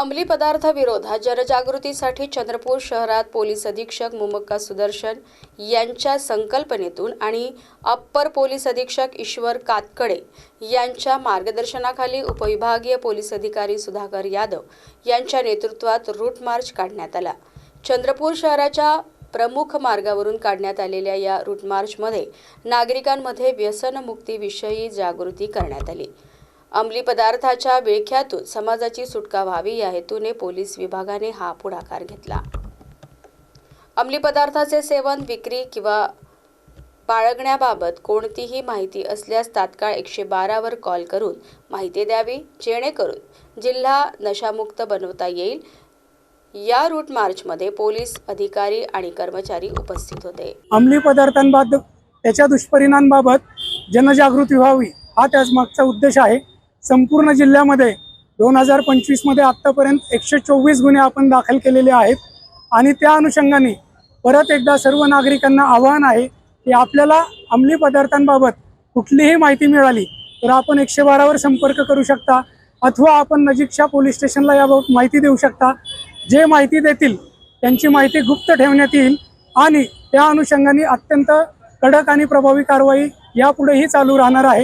अंमली पदार्थ विरोधात जनजागृतीसाठी चंद्रपूर शहरात पोलीस अधीक्षक मुमक्का सुदर्शन यांच्या संकल्पनेतून आणि अप्पर पोलीस अधीक्षक ईश्वर कातकडे यांच्या मार्गदर्शनाखाली उपविभागीय पोलीस अधिकारी सुधाकर यादव यांच्या नेतृत्वात रूट मार्च काढण्यात आला. चंद्रपूर शहराच्या प्रमुख मार्गावरून काढण्यात आलेल्या या रूट मार्चमध्ये नागरिकांमध्ये व्यसनमुक्तीविषयी जागृती करण्यात आली. अंमली पदार्थाच्या विळख्यातून समाजाची सुटका व्हावी या हेतूने पोलीस विभागाने हा पुढाकार घेतला. अंमली पदार्थाचे सेवन विक्री किंवा बाळगण्याबाबत कोणतीही माहिती असल्यास तात्काळ एकशे बारावर कॉल करून माहिती द्यावी जेणेकरून जिल्हा नशामुक्त बनवता येईल. या रूट मार्चमध्ये पोलीस अधिकारी आणि कर्मचारी उपस्थित होते. अंमली पदार्थांबाबत त्याच्या दुष्परिणामबाबत जनजागृती व्हावी हा त्याच मागचा उद्देश आहे. संपूर्ण जिल्ह्यामध्ये दोन हजार पंचवीसमध्ये आत्तापर्यंत एकशे चोवीस गुन्हे आपण दाखल केलेले आहेत. आणि त्या अनुषंगाने परत एकदा सर्व नागरिकांना आवाहन आहे की आपल्याला अंमली पदार्थांबाबत कुठलीही माहिती मिळाली तर आपण एकशे बारावर संपर्क करू शकता अथवा आपण नजीकच्या पोलीस स्टेशनला याबाबत माहिती देऊ शकता. जे माहिती देतील त्यांची माहिती गुप्त ठेवण्यात येईल आणि त्या अनुषंगाने अत्यंत कडक आणि प्रभावी कारवाई यापुढेही चालू राहणार आहे.